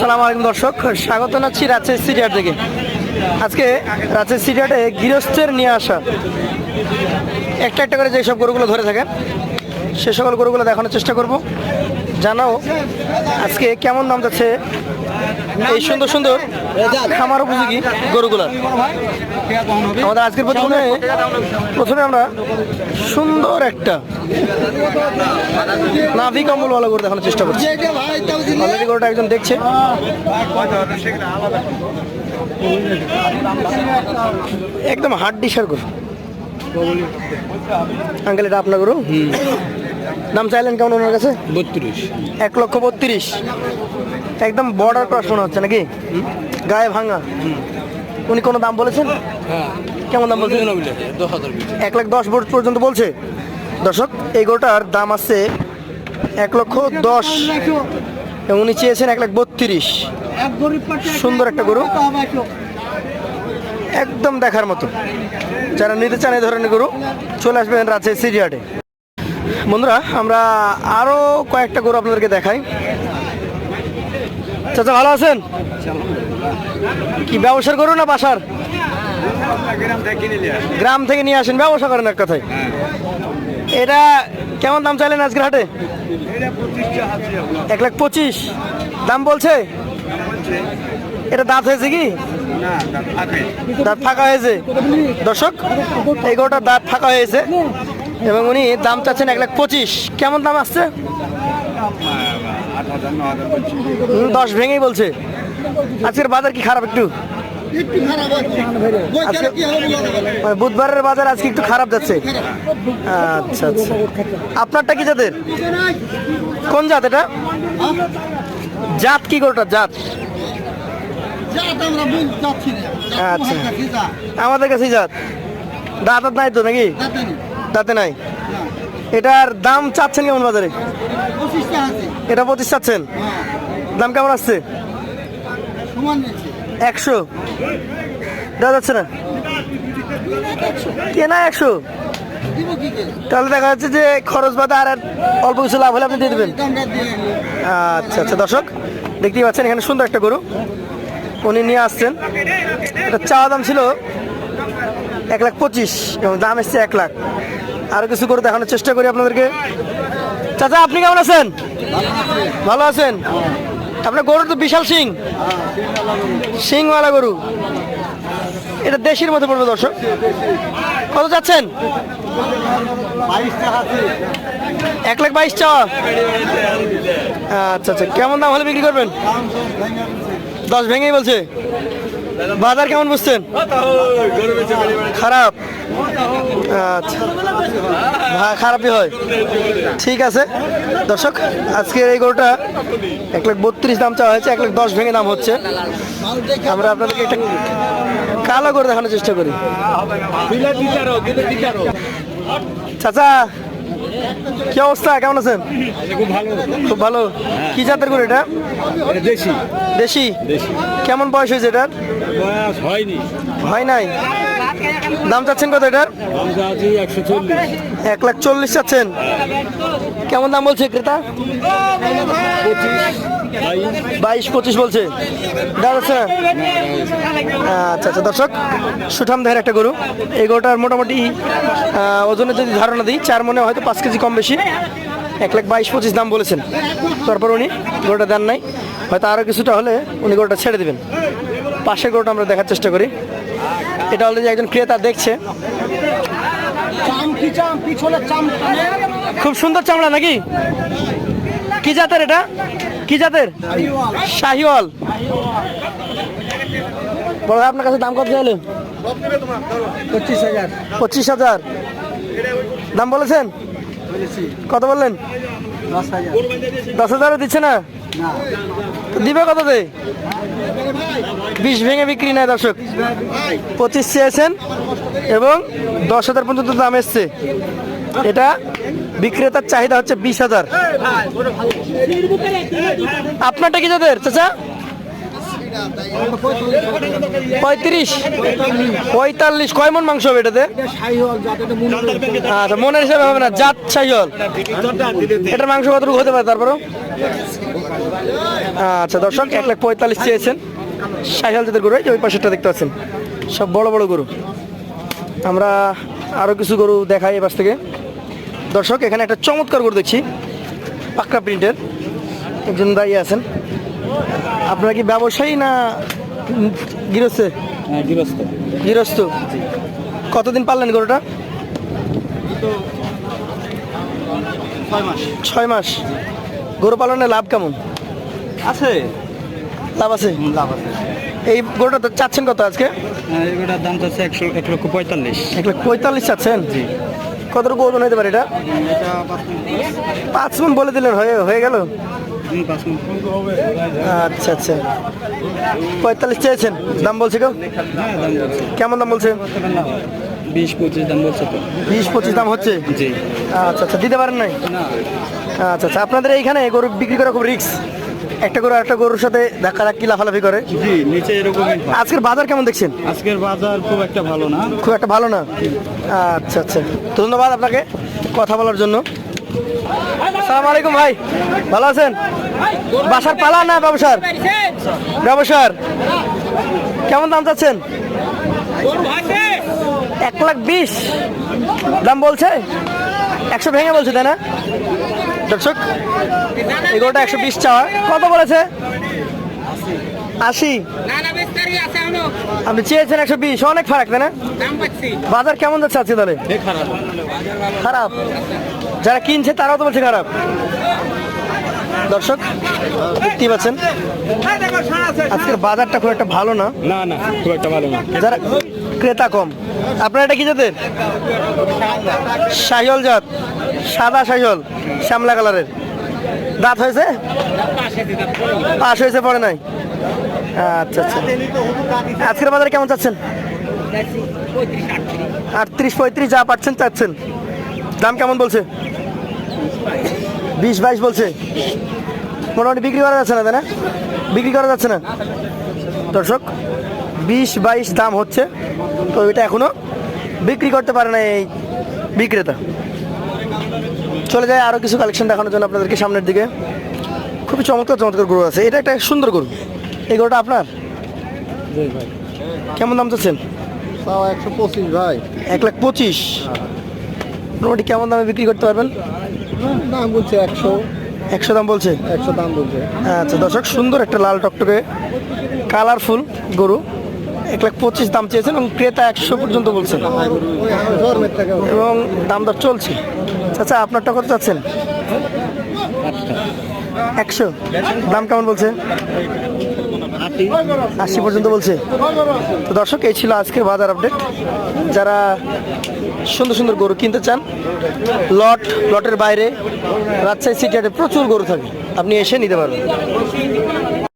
সালাম আলাইকুম দর্শক, স্বাগত জানাচ্ছি রাজশাহী সিরিয়ার থেকে। আজকে রাজশাহী সিরিয়াটে গৃহস্থের নিয়ে আসা। একটা একটা করে যেসব গরুগুলো ধরে থাকে, সে সকল গরুগুলো দেখানোর চেষ্টা করব। জানাও আজকে কেমন নাম যাচ্ছে এই সুন্দর সুন্দর খামার উপযোগী গরুগুলার আমাদের আজকের প্রথমে প্রথমে আমরা সুন্দর একটা নাভি কম্বলওয়ালা গরু দেখানোর চেষ্টা করছি। অলরেডি গরুটা একজন দেখছে। একদম হার্ড ডিশার গরু। আঙ্কেল এটা আপনার গরু? দাম চাইলেন কেমন ওনার কাছে? বত্রিশ। এক লক্ষ বত্রিশ। একদম বর্ডার ক্রস মনে হচ্ছে নাকি? গায়ে ভাঙা? উনি কোনো দাম বলেছেন? হ্যাঁ। কেমন দাম বলছেন? এক লাখ দশ পর্যন্ত বলছে। দর্শক এই গরুটার দাম আছে এক লক্ষ দশ। উনি চেয়েছেন এক লাখ বত্রিশ। সুন্দর একটা গরু। একদম দেখার মতো। যারা নিতে চান এই ধরনের গরু চলে আসবেন রাজশাহী সিরিয়াটে বন্ধুরা আমরা আরও কয়েকটা গরু আপনাদেরকে দেখাই। চাচা ভালো আছেন? কি ব্যবসার করো না বাসার? গ্রাম থেকে নিয়ে আসেন ব্যবসা করেন এক কথায়। এটা কেমন দাম চাইলেন আজকের হাটে? এক লাখ পঁচিশ। দাম বলছে? এটা দাঁত হয়েছে কি? দাঁত ফাঁকা। হয়েছে? দর্শক এই গরুটার দাঁত ফাঁকা হয়েছে এবং উনি দাম চাচ্ছেন এক লাখ পঁচিশ। কেমন দাম আসছে? দশ ভেঙেই বলছে। আজকের বাজার কি খারাপ একটু? মানে বুধবারের বাজার আজকে একটু খারাপ যাচ্ছে। আচ্ছা আচ্ছা। আপনারটা কি জাতের? কোন জাত এটা? জাত কি গরুটা জাত? আচ্ছা। আমাদের কাছেই জাত। দাঁত নাই তো নাকি? দাঁতে নাই। এটার দাম চাচ্ছেন কেমন বাজারে? এটা পঁচিশ চাচ্ছেন? দাম কেমন আসছে? একশো। দেওয়া যাচ্ছে না? কেনা একশো? তাহলে দেখা যাচ্ছে যে খরচ বাদে আর আর অল্প কিছু লাভ হলে আপনি দিয়ে দেবেন। আচ্ছা আচ্ছা দর্শক দেখতেই পাচ্ছেন এখানে সুন্দর একটা গরু। উনি নিয়ে আসছেন। এটা চাওয়া দাম ছিল এক লাখ পঁচিশ এবং দাম এসছে এক লাখ। আরও কিছু করে দেখানোর চেষ্টা করি আপনাদেরকে। চাচা আপনি কেমন আছেন? ভালো আছেন? আপনার গরু তো বিশাল সিং সিংওয়ালা গরু। এটা দেশির মতো পড়বে দর্শক। কত যাচ্ছেন এক লাখ বাইশ চাওয়া। আচ্ছা আচ্ছা। কেমন দাম হলে বিক্রি করবেন? দশ ভেঙেই বলছে। বাজার কেমন বুঝছেন? খারাপ? আচ্ছা। ভা- খারাপই হয়। ঠিক আছে। দর্শক আজকের এই গরুটা এক লাখ বত্রিশ দাম চাওয়া হয়েছে এক লাখ দশ ভেঙে দাম হচ্ছে। আমরা আপনাদেরকে একটা কালো করে দেখানোর চেষ্টা করি। চাচা কি অবস্থা? কেমন আছেন? খুব ভালো। খুব ভালো কি জাতের গরু এটা? দেশি? দেশি। কেমন বয়স হয়েছে এটার? বয়স হয়নি। হয় নাই? দাম চাচ্ছেন কত এটার? এক লাখ চল্লিশ চাচ্ছেন। কেমন দাম বলছে ক্রেতা? বাইশ পঁচিশ বলছে। আচ্ছা আচ্ছা দর্শক সুঠাম দেহের একটা গরু। এই গরুটার মোটামুটি আহ, ওজনের যদি ধারণা দিই চার মনে হয়তো পাঁচ কেজি কম বেশি। এক লাখ বাইশ পঁচিশ দাম বলেছেন। তারপর উনি গরুটা দেন নাই। হয়তো আরও কিছুটা হলে উনি গরুটা ছেড়ে দেবেন। পাশের গরুটা আমরা দেখার চেষ্টা করি। এটা অলরেডি একজন ক্রেতা দেখছে। খুব সুন্দর চামড়া নাকি? কি জাতের এটা? কি জাতের? শাহিওয়াল। বড় ভাই আপনার কাছে দাম কত চাইলেন? পঁচিশ হাজার। পঁচিশ হাজার। দাম বলেছেন? কত বললেন? দশ হাজার। দশ হাজারও দিচ্ছে না? দিবে দে বিশ ভেঙে বিক্রি নাই দর্শক। পঁচিশ চেয়েছেন এবং দশ হাজার পর্যন্ত দাম এসছে। এটা বিক্রেতার চাহিদা হচ্ছে বিশ হাজার। আপনারটা কি যাদের চাচা? পঁয়ত্রিশ। পঁয়তাল্লিশ। কয় মন মাংস হবে এটাতে? আচ্ছা মনের হিসাবে হবে না, জাত সাইহল। এটার মাংস কতটুকু হতে পারে তারপরও? আচ্ছা দর্শক, এক লাখ পঁয়তাল্লিশ চেয়েছেন। সাইহল জাতের গরু ওই পাশেরটা দেখতে পাচ্ছেন। সব বড় বড় গরু। আমরা আরও কিছু গরু দেখাই এ পাশ থেকে। দর্শক, এখানে একটা চমৎকার গরু দেখছি। পাক্কা প্রিন্টের। একজন দাঁড়িয়ে আছেন। আপনারা কি ব্যবসায়ী না গৃহস্থে? হ্যাঁ গৃহস্থ। গৃহস্থ। কতদিন পারলেন গরুটা? ছয় মাস। গরু পালনে লাভ কেমন? আছে। লাভ আছে? লাভ আছে। এই গরুটা তো চাচ্ছেন কত আজকে? এগুলোর দাম চাচ্ছে একশো এক লক্ষ পঁয়তাল্লিশ। এক লাখ পঁয়তাল্লিশ চাচ্ছেন? কতটুকু ওজন হতে পারে এটা? পাঁচ মন বলে দিলেন হয়ে হয়ে গেল? আচ্ছা আচ্ছা। পঁয়তাল্লিশ চেয়েছেন? দাম বলছে কেউ? কেমন দাম বলছে? বিশ পঁচিশ দাম বলছে তো। বিশ পঁচিশ দাম হচ্ছে? জি। আচ্ছা আচ্ছা দিতে পারেন নাই? না। আচ্ছা আচ্ছা আপনাদের এইখানে গরু বিক্রি করা খুব রিক্স একটা গরু একটা গরুর সাথে ধাক্কা ধাক্কি লাফালাফি করে। জি নিচে এরকমই আজকের বাজার কেমন দেখছেন? আজকের বাজার খুব একটা ভালো না। খুব একটা ভালো না? আচ্ছা আচ্ছা। ধন্যবাদ আপনাকে কথা বলার জন্য। সালাম আলাইকুম ভাই। ভালো আছেন? বাসার পালা না ব্যবসার? ব্যবসার। কেমন দাম চাচ্ছেন? এক লাখ বিশ। দাম বলছে? একশো ভেঙে বলছে তাই না? দর্শক এগুলোটা একশো বিশ চাওয়া। কত বলেছে? আশি। আপনি চেয়েছেন একশো বিশ অনেক ফারাক তাই না? বাজার কেমন যাচ্ছে আজকে তাহলে? খারাপ। যারা কিনছে তারাও তো বলছে খারাপ। দর্শক দেখতেই পাচ্ছেন। আজকের বাজারটা খুব একটা ভালো না। না না খুব একটা ভালো না। যারা ক্রেতা কম আপনার এটা কি জাতের? শাহিওল জাত সাদা শাহিওল শ্যামলা কালারের। দাঁত হয়েছে? পাশ হয়েছে পরে নাই। আচ্ছা আচ্ছা। আজকের বাজারে কেমন চাচ্ছেন? আটত্রিশ পঁয়ত্রিশ যা পাচ্ছেন চাচ্ছেন। দাম কেমন বলছে? বিশ বাইশ বলছে। মোটামুটি বিক্রি করা যাচ্ছে না তাই না? বিক্রি করা যাচ্ছে না। দর্শক বিশ বাইশ দাম হচ্ছে তো এটা এখনও বিক্রি করতে পারে না এই বিক্রেতা। চলে যায় আরও কিছু কালেকশন দেখানোর জন্য আপনাদেরকে সামনের দিকে। খুবই চমৎকার চমৎকার গরু আছে। এটা একটা সুন্দর গরু। এই গরুটা আপনার? কেমন দাম চাচ্ছেন? তাও একশো পঁচিশ ভাই। এক লাখ পঁচিশ। মোটামুটি কেমন দামে বিক্রি করতে পারবেন? দাম বলছে একশো। একশো দাম বলছে? একশো দাম বলছে। আচ্ছা দর্শক সুন্দর একটা লাল টকটকে কালারফুল গরু। এক লাখ পঁচিশ দাম চেয়েছেন এবং ক্রেতা একশো পর্যন্ত বলছেন। এবং দাম দর চলছে। আচ্ছা আপনারটা কত চাচ্ছেন? একশো। দাম কেমন বলছে? আশি পর্যন্ত বলছে। তো দর্শক এই ছিল আজকের বাজার আপডেট। যারা সুন্দর সুন্দর গরু কিনতে চান। লট, লটের বাইরে, রাজশাহী সিটি প্রচুর গরু থাকে। আপনি এসে নিতে পারবেন।